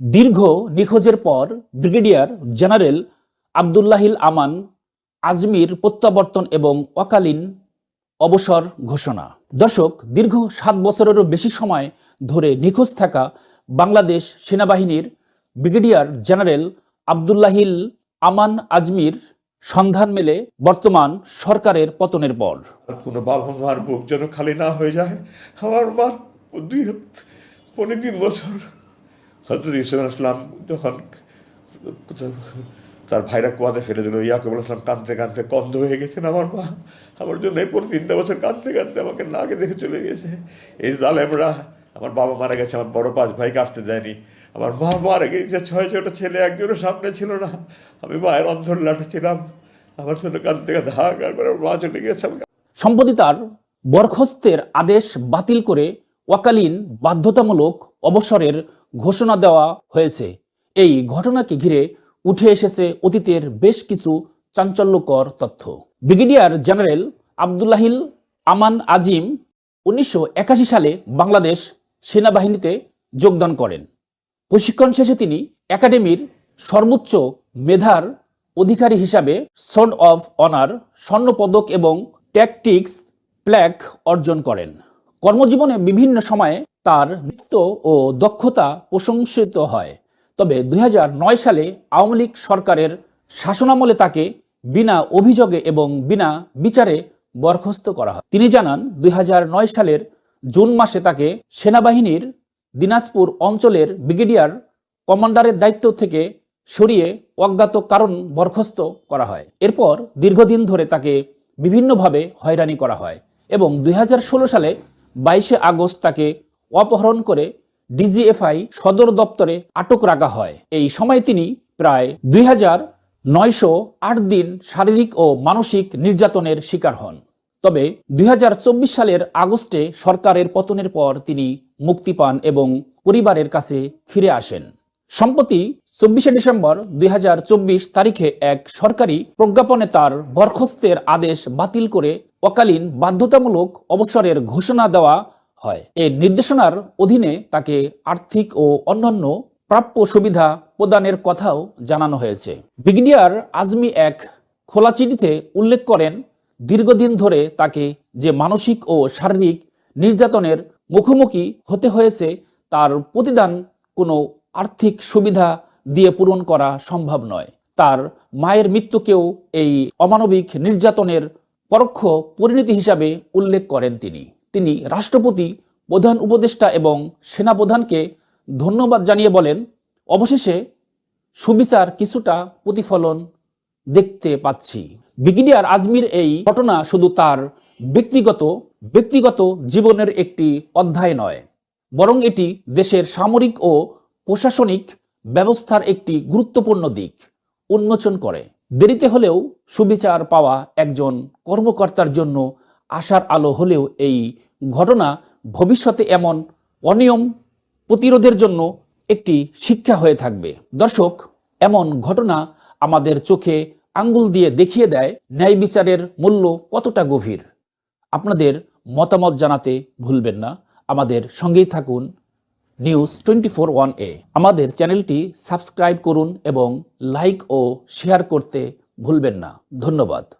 দীর্ঘ নিখোঁজের পর ব্রিগেডিয়ার জেনারেল আবদুল্লাহিল আমান, আজমির প্রত্যাবর্তন এবং অকালীন অবসর ঘোষণা। দর্শক, দীর্ঘ সাত বছরেরও বেশি সময় ধরে নিখোঁজ থাকা বাংলাদেশ সেনাবাহিনীর ব্রিগেডিয়ার জেনারেল আবদুল্লাহিল আমান, আজমির সন্ধান মেলে বর্তমান সরকারের পতনের পর। কোনো বাবা খালি না হয়ে যায়, আমার মা দুই পনেরো তিন বছর হজরত ইসলাম আসলাম যখন তার ভাইরা কুয়াতে ফেলে দিল, ইয়াকুব আসলাম কাঁদতে কাঁদতে কন্ধ হয়ে গেছেন আমার মা। আমার জন্য এই পনেরো তিনটা বছর কাঁদতে কাঁদতে আমাকে নাকে দেখে চলে গেছে এই জালেমরা, আমার বাবা মারা গেছে, আমার বড় পাঁচ ভাইকে আসতে যায়নি আমার মা মারা গেছে ছয় ছটা ছেলে, একজনও সামনে ছিল না। আমি মায়ের অন্ধর লাঠে ছিলাম। আমার জন্য কাঁদতে কাঁদতে হাহাকার করে মা চলে গেছে সম্প্রতি তার বরখস্তের আদেশ বাতিল করে ওয়াকালীন বাধ্যতামূলক অবসরের ঘোষণা দেওয়া হয়েছে। এই ঘটনাকে ঘিরে উঠে এসেছে অতীতের বেশ কিছু চাঞ্চল্যকর তথ্য। ব্রিগেডিয়ার জেনারেল আবদুল্লাহিল আমান আজিম উনিশশো একাশি সালে বাংলাদেশ সেনাবাহিনীতে যোগদান করেন। প্রশিক্ষণ শেষে তিনি একাডেমির সর্বোচ্চ মেধার অধিকারী হিসাবে সোর্ড অফ অনার, স্বর্ণপদক এবং ট্যাকটিক্স প্ল্যাক অর্জন করেন। কর্মজীবনে বিভিন্ন সময়ে তার নৃত্য ও দক্ষতা প্রশংসিত হয়। তবে দুই হাজার নয় সালে আওয়ামী লীগ সরকারের শাসনামলে তাকে বিনা অভিযোগে এবং বিনা বিচারে বরখাস্ত করা হয়। তিনি জানান, দুই হাজার নয় সালের জুন মাসে তাকে সেনাবাহিনীর দিনাজপুর অঞ্চলের ব্রিগেডিয়ার কমান্ডারের দায়িত্ব থেকে সরিয়ে অজ্ঞাত কারণ বরখাস্ত করা হয়। এরপর দীর্ঘদিন ধরে তাকে বিভিন্নভাবে হয়রানি করা হয় এবং দুই হাজার ষোলো সালে বাইশে আগস্ট তাকে অপহরণ করে ডিজিএফআই সদর দপ্তরে আটক রাখা হয়। এই সময় তিনি প্রায় দুই হাজার নয়শো আট দিন শারীরিক ও মানসিক নির্যাতনের শিকার হন। তবে দুই হাজার চব্বিশ সালের আগস্টে সরকারের পতনের পর তিনি মুক্তি পান এবং পরিবারের কাছে ফিরে আসেন। সম্প্রতি চব্বিশে ডিসেম্বর দুই হাজার চব্বিশ তারিখে এক সরকারি প্রজ্ঞাপনে তার বরখাস্তের আদেশ বাতিল করে অকালীন বাধ্যতামূলক অবসরের ঘোষণা দেওয়া হয়। এই নির্দেশনার অধীনে তাকে আর্থিক ও অন্যান্য প্রাপ্য সুবিধা প্রদানের কথাও জানানো হয়েছে। ব্রিগেডিয়ার আজমি এক খোলা চিঠিতে উল্লেখ করেন, দীর্ঘদিন ধরে তাকে যে মানসিক ও শারীরিক নির্যাতনের মুখোমুখি হতে হয়েছে, তার প্রতিদান কোনো আর্থিক সুবিধা দিয়ে পূরণ করা সম্ভব নয়। তার মায়ের মৃত্যুকেও এই অমানবিক নির্যাতনের পরোক্ষ পরিণতি হিসাবে উল্লেখ করেন তিনি। তিনি রাষ্ট্রপতি, প্রধান উপদেষ্টা এবং সেনাপ্রধানকে ধন্যবাদ জানিয়ে বলেন, অবশেষে সুবিচার কিছুটা প্রতিফলন দেখতে পাচ্ছি। ব্রিগেডিয়ার আজমির এই ঘটনা শুধু তার ব্যক্তিগত ব্যক্তিগত জীবনের একটি অধ্যায় নয়, বরং এটি দেশের সামরিক ও প্রশাসনিক ব্যবস্থার একটি গুরুত্বপূর্ণ দিক। উন্মোচন করে। দেরিতে হলেও সুবিচার পাওয়া একজন কর্মকর্তার জন্য আশার আলো হলেও এই ঘটনা ভবিষ্যতে এমন অনিয়ম প্রতিরোধের জন্য একটি শিক্ষা হয়ে থাকবে। দর্শক, এমন ঘটনা আমাদের চোখে আঙ্গুল দিয়ে দেখিয়ে দেয়, ন্যায় বিচারের মূল্য কতটা গভীর? আপনাদের মতামত জানাতে ভুলবেন না। আমাদের সঙ্গেই থাকুন। নিউজ টোয়েন্টি ফোর ওয়ান এ আমাদের চ্যানেলটি সাবস্ক্রাইব করুন এবং লাইক ও শেয়ার করতে ভুলবেন না। ধন্যবাদ।